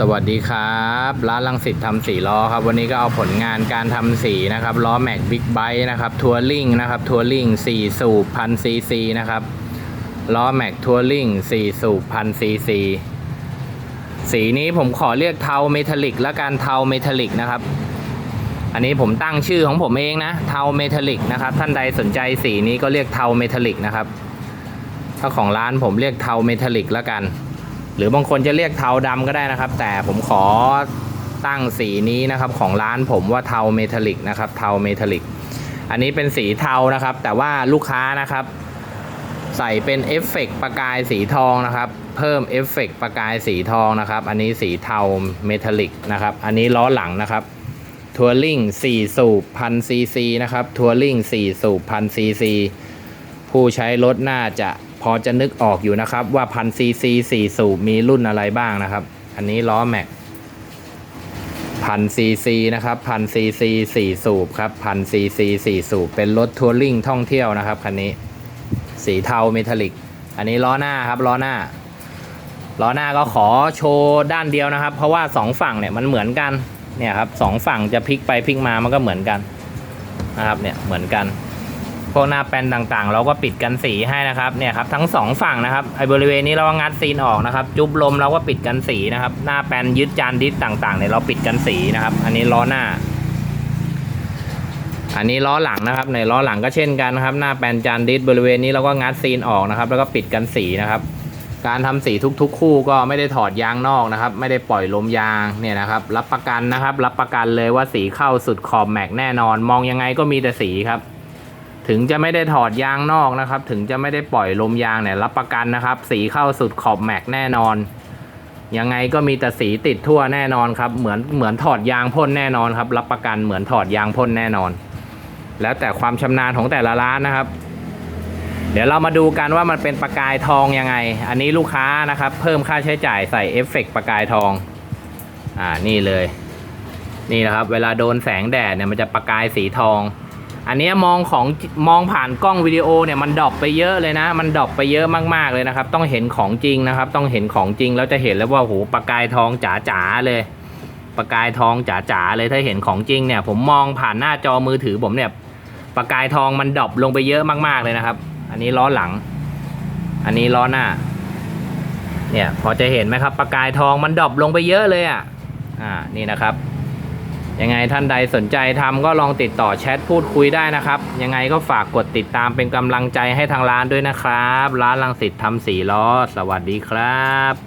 สวัสดีครับ ร้านลังสิตทำสีล้อครับ วันนี้ก็เอาผลงานการทำสีนะครับล้อแม็กบิ๊กไบค์นะครับทัวริงนะครับทัวริง4สูบพันซีซีนะครับล้อแม็กทัวริง4สูบพันซีซีสีนี้ผมขอเรียกเทาเมทัลลิกและการเทาเมทัลลิกนะครับ อันนี้ผมตั้งชื่อของผมเองนะเทาเมทัลลิกนะครับ ท่านใดสนใจสีนี้ก็เรียกเทาเมทัลลิกนะครับถ้าของร้านผมเรียกเทาเมทัลลิกแล้วกัน หรือบางคนจะเรียกเทาดำก็ได้นะครับ แต่ผมขอตั้งสีนี้นะครับของร้านผมว่าเทาเมทัลลิกนะครับ เทาเมทัลลิก อันนี้เป็นสีเทานะครับ แต่ว่าลูกค้านะครับ ใส่เป็นเอฟเฟกต์ประกายสีทองนะครับ เพิ่มเอฟเฟกต์ประกายสีทองนะครับ อันนี้สีเทาเมทัลลิกนะครับ อันนี้ล้อหลังนะครับทัวริง4 สูบพันซีซีนะครับทัวริง4 สูบพันซีซีผู้ใช้รถน่าจะ อจะนึกออกอยู่นะครับ ว่าพันซีซีสี่สูบมีรุ่นอะไรบ้างนะครับ อันนี้ล้อแม็กพันซีซีนะครับพันซีซีสี่สูบครับพันซีซีสี่สูบเป็นรถทัวริงท่องเที่ยวนะครับคันนี้ สีเทาเมทัลลิก อันนี้ล้อหน้าครับล้อหน้าล้อหน้าก็ขอโชว์ด้านเดียวนะครับ เพราะว่าสองฝั่งเนี่ยมันเหมือนกันเนี่ยครับสองฝั่งจะพลิกไปพลิกมามันก็เหมือนกันนะครับเนี่ยเหมือนกัน พวกหน้าแปนต่างๆ เราก็ปิดกันสีให้นะครับเนี่ยครับทั้งสองฝั่งนะครับไอ้บริเวณนี้เราก็งัดซีนออกนะครับ จุบลมเราก็ปิดกันสีนะครับ หน้าแปนยึดจานดิสต่างๆเนี่ยเราปิดกันสีนะครับ อันนี้ล้อหน้า อันนี้ล้อหลังนะครับในล้อหลังก็เช่นกันนะครับ หน้าแปนจานดิสบริเวณนี้เราก็งัดซีนออกนะครับ แล้วก็ปิดกันสีนะครับ การทำสีทุกๆ คู่ก็ไม่ได้ถอดยางนอกนะครับ ไม่ได้ปล่อยลมยางเนี่ยนะครับ รับประกันนะครับ รับประกันเลยว่าสีเข้าสุดขอบแม็กแน่นอน มองยังไงก็มีแต่สีครับ ถึงจะไม่ได้ถอดยางนอกนะครับ ถึงจะไม่ได้ปล่อยลมยางเนี่ยรับประกันนะครับ สีเข้าสุดขอบแม็กแน่นอน ยังไงก็มีแต่สีติดทั่วแน่นอนครับ เหมือนเหมือนถอดยางพ่นแน่นอนครับ รับประกันเหมือนถอดยางพ่นแน่นอน แล้วแต่ความชำนาญของแต่ละร้านนะครับ เดี๋ยวเรามาดูกันว่ามันเป็นประกายทองยังไง อันนี้ลูกค้านะครับ เพิ่มค่าใช้จ่ายใส่เอฟเฟกต์ประกายทอง อ่านี่เลย นี่นะครับ เวลาโดนแสงแดดเนี่ยมันจะประกายสีทอง อันนี้มองของมองผ่านกล้องวิดีโอเนี่ยมันดรอปไปเยอะเลยนะ มันดรอปไปเยอะมากๆเลยนะครับ ต้องเห็นของจริงนะครับ ต้องเห็นของจริงแล้วจะเห็นแล้วว่าโหประกายทองจ๋าๆเลยประกายทองจ๋าๆเลยถ้าเห็นของจริงเนี่ย ผมมองผ่านหน้าจอมือถือผมเนี่ยประกายทองมันดรอปลงไปเยอะมากๆเลยนะครับ อันนี้ล้อหลัง อันนี้ล้อหน้า เนี่ยพอจะเห็นไหมครับ ประกายทองมันดรอปลงไปเยอะเลยอะอ่านี่นะครับ ยังไงท่านใดสนใจทำก็ลองติดต่อแชทพูดคุยได้นะครับ ยังไงก็ฝากกดติดตามเป็นกำลังใจให้ทางร้านด้วยนะครับ ร้านลังสิตทำสีล้อ สวัสดีครับ